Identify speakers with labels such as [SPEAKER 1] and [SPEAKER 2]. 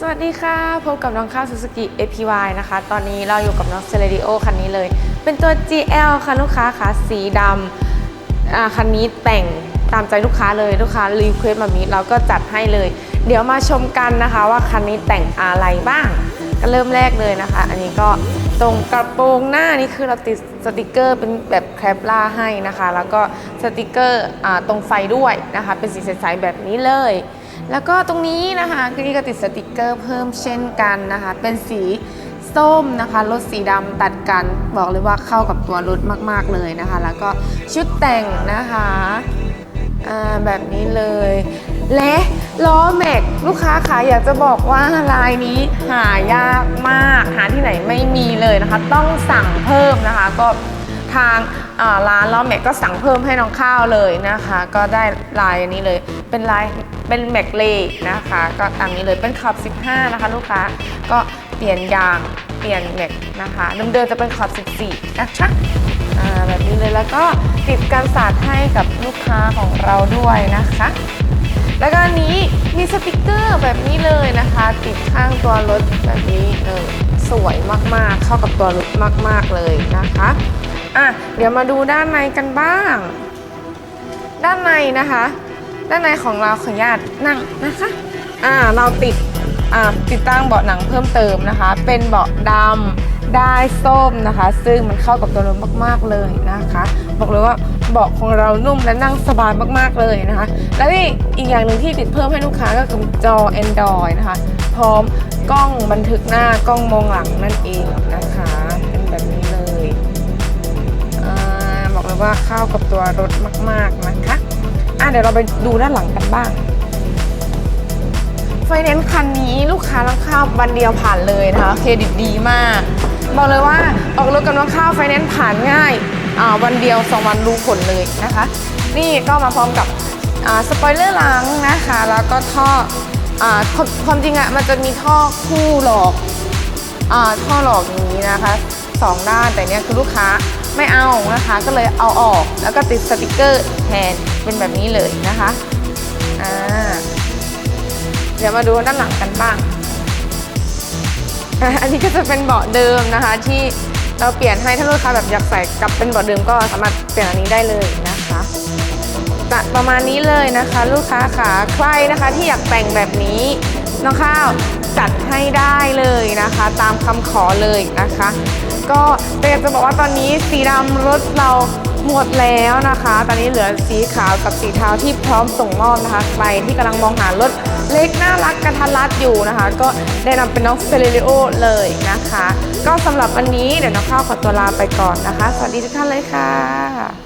[SPEAKER 1] สวัสดีค่ะ พบกับน้องข้าวซูซูกิ APY นะคะ ตอนนี้เราอยู่กับน้องเซเลดิโอคันนี้เลย เป็นตัว GL ค่ะลูกค้าค่ะสีดำคันนี้แต่งตามใจลูกค้าเลยลูกค้ารีเควสต์มามีเราก็จัดให้เลย เดี๋ยวมาชมกันนะคะว่าคันนี้แต่งอะไรบ้างก็เริ่มแรกเลยนะคะ อันนี้ก็ตรงกระโปรงหน้านี่คือเราติดสติกเกอร์เป็นแบบแคปล่าให้นะคะ แล้วก็สติกเกอร์อตรงไฟด้วยนะคะ เป็นสีใสๆแบบนี้เลย แล้วก็ตรงนี้นะคะคือนี่ก็ติดสติกเกอร์เพิ่มเช่นกันนะคะ เป็นสีส้มนะคะรถสีดำตัดกันบอกเลยว่าเข้ากับตัวรถมาก ๆ เลยนะคะ แล้วก็ชุดแต่งนะคะแบบนี้เลย และล้อแม็กลูกค้าคะอยากจะบอกว่าลายนี้หายากมาก หาที่ไหนไม่มีเลยนะคะ ต้องสั่งเพิ่มนะคะก็ ทางาร้านแล้อแม็กก็สั่งเพิ่มให้น้องข้าวเลยนะคะ ก็ได้ลายอันนี้เลย เป็นลายเป็นแม็กเลนะคะ ก็ตามนี้เลยเป็นขอบ 15 นะคะ ลูกค้าก็เปลี่ยนยางเปลี่ยนแม็กนะคะเดิมๆจะเป็นขอบ 14 นะคะแบบนี้เลยแล้วก็ติดกันสาดให้กับลูกค้าของเราด้วยนะคะ แล้วก็อันนี้มีสติกเกอร์แบบนี้เลยนะคะ ติดข้างตัวรถแบบนี้เลยสวยมากๆ เข้ากับตัวรถมาก ๆ เลยนะคะ อะเดี๋ยวมาดูด้านในกันบ้าง ด้านในนะคะ ด้านในของเราขออนุญาตนั่งนะคะอ่าเราติดอ่าติดตั้งเบาะหนังเพิ่มเติมนะคะ เป็นเบาะดำได้ส้มนะคะ ซึ่งมันเข้ากับตัวรถมากๆเลยนะคะ บอกเลยว่าเบาะของเรานุ่มและนั่งสบายมากๆเลยนะคะ และนี่อีกอย่างหนึ่งที่ติดเพิ่มให้ลูกค้าก็คือจอ Android นะคะ พร้อมกล้องบันทึกหน้ากล้องมองหลังนั่นเองนะคะาบอกเลยว่าเข้ากับตัวรถมาก ๆนะคะอะเดี๋ยวเราไปดูด้านหลังกันบ้างไฟแนนซ์คันนี้ลูกค้าลังข้าววันเดียวผ่านเลยนะคะเครดิตดีมาก บอกเลยว่าออกรถกับน้องข้าวไฟแนนซ์ผ่านง่ายอ่าวันเดียว 2 วันรู้ผลเลยนะคะ นี่ก็มาพร้อมกับอ่าสปอยเลอร์หลังนะคะ แล้วก็ท่ออ่าความจริงอะมันจะมีท่อคู่หลอก ท่อหลอกอย่างนี้นะคะสองด้านแต่เนี้ยคือลูกค้าไม่เอานะคะ ก็เลยเอาออกแล้วก็ติดสติกเกอร์แทนเป็นแบบนี้เลยนะคะอ่าเดี๋ยวมาดูด้านหลังกันบ้าง อันนี้ก็จะเป็นเบาะเดิมนะคะ ที่เราเปลี่ยนให้ถ้าลูกค้าแบบอยากใส่กลับเป็นเบาะเดิมก็สามารถเปลี่ยนอันนี้ได้เลยนะคะจะประมาณนี้เลยนะคะ ลูกค้าขาใครนะคะที่อยากแต่งแบบนี้ น้องข้าวจัดให้ได้เลยนะคะ ตามคำขอเลยนะคะ ก็แต่อยากจะบอกว่าตอนนี้สีดำรถเราหมดแล้วนะคะ ตอนนี้เหลือสีขาวกับสีเทาที่พร้อมส่งมอบนะคะใครที่กำลังมองหารถเล็กน่ารักกระทัดรัดอยู่นะคะ ก็แนะนำเป็นน้องเซเลริโอเลยนะคะ ก็สำหรับวันนี้เดี๋ยวน้องข้าวขอตัวลาไปก่อนนะคะ สวัสดีทุกท่านเลยค่ะ